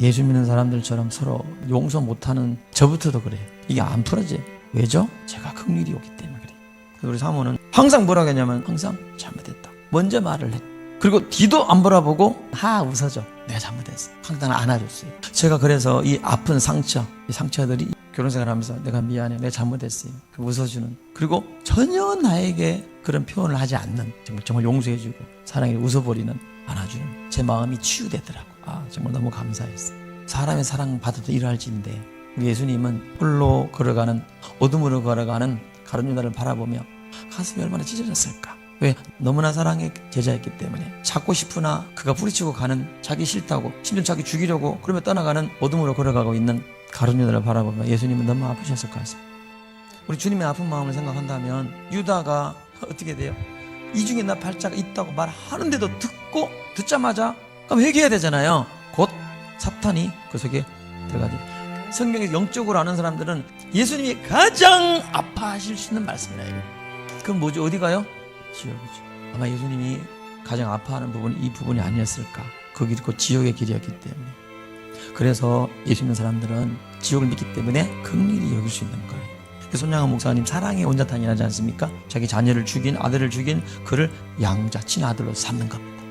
예수 믿는 사람들처럼 서로 용서 못하는 저부터도 그래요. 이게 안 풀어져요. 왜죠? 제가 극률이 오기 때문에 그래요. 우리 사모는 항상 뭐라고 했냐면 항상 잘못했다. 먼저 말을 했. 그리고 뒤도 안 돌아보고 하 웃어줘. 내가 잘못했어. 항상 안아줬어요. 제가 그래서 이 아픈 상처, 이 상처들이 결혼생활 하면서 내가 미안해, 내가 잘못했어요. 그 웃어주는. 그리고 전혀 나에게 그런 표현을 하지 않는 정말 용서해주고 사랑에 웃어버리는 안아주는 제 마음이 치유되더라고. 아 정말 너무 감사했어. 사람의 사랑 받아도 일할지인데 우리 예수님은 홀로 걸어가는 어둠으로 걸어가는 가룟 유다를 바라보며 가슴이 얼마나 찢어졌을까. 왜? 너무나 사랑의 제자였기 때문에 찾고 싶으나 그가 부리치고 가는 자기 싫다고 심지어 자기 죽이려고 그러며 떠나가는 어둠으로 걸어가고 있는 가룟 유다를 바라보며 예수님은 너무 아프셨을 것 같습니다. 우리 주님의 아픈 마음을 생각한다면 유다가 어떻게 돼요? 이 중에 나 팔자가 있다고 말하는데도 듣고 듣자마자 그럼 회개해야 되잖아요. 곧 사탄이 그 속에 들어가죠. 성경에 영적으로 아는 사람들은 예수님이 가장 아파하실 수 있는 말씀이에요. 그럼 뭐죠? 어디 가요? 지옥이죠. 아마 예수님이 가장 아파하는 부분이 이 부분이 아니었을까. 그 길이 곧 지옥의 길이었기 때문에. 그래서 예수 믿는 사람들은 지옥을 믿기 때문에 극률이 여길 수 있는 거예요. 그 손양한 목사님 사랑의 온자탄이라지 않습니까? 자기 자녀를 죽인 아들을 죽인 그를 양자 친아들로 삼는 겁니다.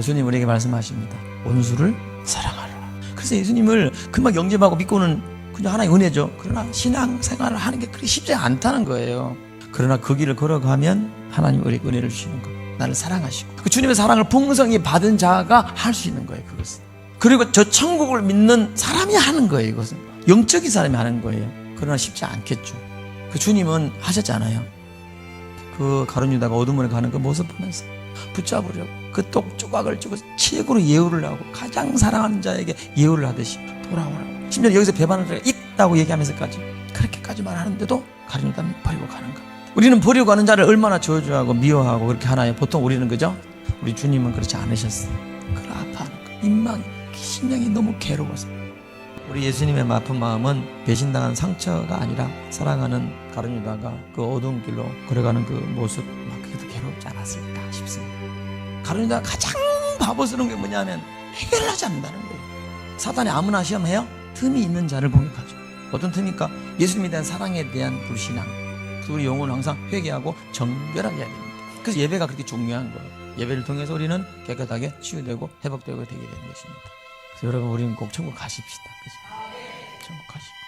주님 우리에게 말씀하십니다. 원수를 사랑하라. 그래서 예수님을 그만 영접하고 믿고는 그냥 하나의 은혜죠. 그러나 신앙 생활을 하는 게 그렇게 쉽지 않다는 거예요. 그러나 그 길을 걸어가면 하나님 우리에게 은혜를 주시는 거예요. 나를 사랑하시고 그 주님의 사랑을 풍성히 받은 자가 할 수 있는 거예요. 그것은. 그리고 저 천국을 믿는 사람이 하는 거예요. 이것은 영적인 사람이 하는 거예요. 그러나 쉽지 않겠죠. 그 주님은 하셨잖아요. 그 가룟 유다가 어둠을 가는 그 모습 보면서 붙잡으려고 그 똑 조각을 주고 최고로 예우를 하고 가장 사랑하는 자에게 예우를 하듯이 돌아오라고. 심지어 여기서 배반할 때가 있다고 얘기하면서까지. 그렇게까지 말하는데도 가룟 유다는 버리고 가는 거 우리는 버리고 가는 자를 얼마나 저주하고 미워하고 그렇게 하나요? 보통 우리는 그죠? 우리 주님은 그렇지 않으셨어요. 그걸 아파하는 거 민망해 심령이 너무 괴로워서 우리 예수님의 아픈 마음은 배신당한 상처가 아니라 사랑하는 가룟 유다가 그 어두운 길로 걸어가는 그 모습 막 그게 더 괴롭지 않았을까 싶습니다. 가룟 유다가 가장 바보스러운 게 뭐냐면 해결을 하지 않는다는 거예요. 사단이 아무나 시험해요? 틈이 있는 자를 공격하죠. 어떤 틈입니까? 예수님에 대한 사랑에 대한 불신앙. 우리 영혼을 항상 회개하고 정결하게 해야 됩니다. 그래서 예배가 그렇게 중요한 거예요. 예배를 통해서 우리는 깨끗하게 치유되고 회복되고 되게 되는 것입니다. 여러분 우리는 꼭 천국 가십시다. 그죠? 천국 가십시다.